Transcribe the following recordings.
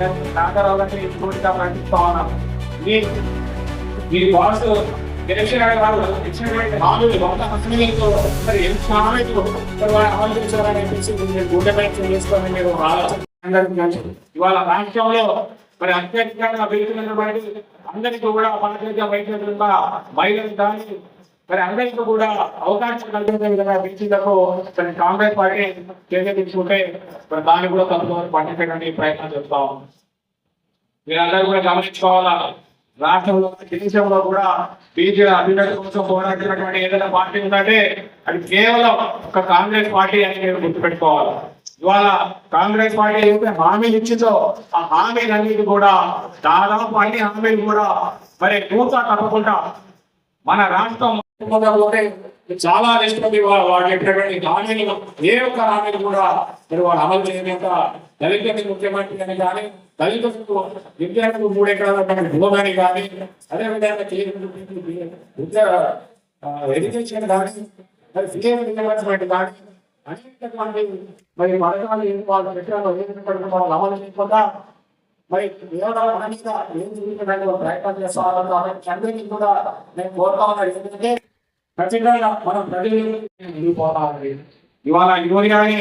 రామారావు గారిని పూర్తిగా ప్రకటిస్తా ఉన్నాం ఇది మీ బాస్ ఎలక్షన్ వాళ్ళు ఇచ్చినటువంటి హామీలు వంద హామీలతో మరి ఎంత హామీలు మరి చెప్పేసి మీరు గుండె పైన మీరు ఆలోచన ఇవాళ రాష్ట్రంలో మరి అత్యధికంగా పెరుగుతున్నటువంటి అందరికీ కూడా పారిశుద్ధ్య వైద్యులుగా మహిళలు కానీ మరి అందరికీ కూడా అవకాశం కలిగే విధంగా బీసీలకు మరి కాంగ్రెస్ పార్టీ చర్య తీసుకుంటే మరి దాన్ని కూడా తప్పుదోవ పట్టించడానికి ప్రయత్నం చేస్తాం. మీరందరూ కూడా గమనించుకోవాలా? రాష్ట్రంలో దేశంలో కూడా బీజేపీ అభ్యున్నతి కోసం పోరాడుతున్నటువంటి ఏదైనా పార్టీ ఉందంటే అది కేవలం ఒక కాంగ్రెస్ పార్టీ అని మీరు గుర్తుపెట్టుకోవాలి. ఇవాళ కాంగ్రెస్ పార్టీ ఏదైతే హామీలు ఇచ్చిందో ఆ హామీలన్నిటి కూడా దాదాపు అన్ని హామీలు కూడా మరి పూర్త తప్పకుండా మన రాష్ట్రం చాలా నిష్పత్తి వాళ్ళు చెప్పినటువంటి హామీలు ఏ ఒక్క హామీలు కూడా మరి వాళ్ళు అమలు చేయలేక దళితులకి ముఖ్యమంత్రి అని కానీ దళితులకు విద్యార్థులకు మూడు ఎకరాల భూమని కానీ అదేవిధంగా విద్య ఎడ్యుకేషన్ కానీ మరి ఫిలియం రియంబర్స్మెంట్ కానీ అనేకటువంటి మరి పథకాలు ఏం వాళ్ళు పెట్టాలో ఏం వాళ్ళు అమలు చేయకుండా మరి ఏదో మనీగా ఏం చూపించడానికి ప్రయత్నం చేస్తామని అందరికీ కూడా నేను కోరుతా ఉన్నాను ఎందుకంటే ఖచ్చితంగా మనం ప్రజలు పోతామని ఇవాళ యూరియాని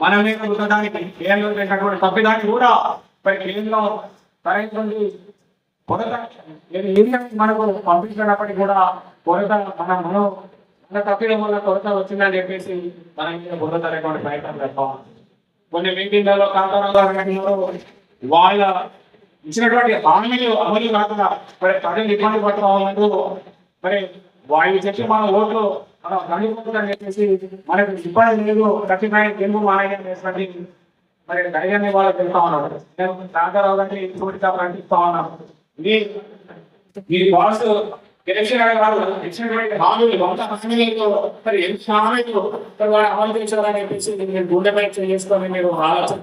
మన మీద ఉండడానికి కేంద్రం చేసినటువంటి తప్పిదాన్ని కూడా మరి కేంద్రం సరైనటువంటి కొరత ఏది యూరియాని మనకు పంపించినప్పటికీ కూడా కొరత మన మనం మన తప్పిదం వల్ల కొరత వచ్చిందని చెప్పేసి మన మీద కొరత లేకుండా ప్రయత్నం చేస్తాం. కొన్ని మీటింగ్లలో కాంతారావు వాళ్ళ ఇచ్చినటువంటి హామీలు అమలు కాకుండా మరి ప్రజలు ఇబ్బంది పడుతూ మరి వాళ్ళు చెప్పి మన ఓట్లు మనం కనుక్కుంటుందని చెప్పేసి మనకు ఇబ్బంది లేదు ఖచ్చితంగా తెలుగు మానయ్య చేసినట్టు మరి ధైర్యాన్ని వాళ్ళు తెలుస్తా ఉన్నాడు. నేను కాంతారావు గారిని పూర్తిగా ఇస్తా ఉన్నాను. ఇది మీ బాస్ ఎలక్షన్ అయ్యే ఇచ్చినటువంటి హామీలు వంద హామీలతో మరి ఎంత హామీలు మరి వాళ్ళు అమలు చేశారని చెప్పేసి గుండె గుండెపై చేసుకొని మీరు ఆలోచన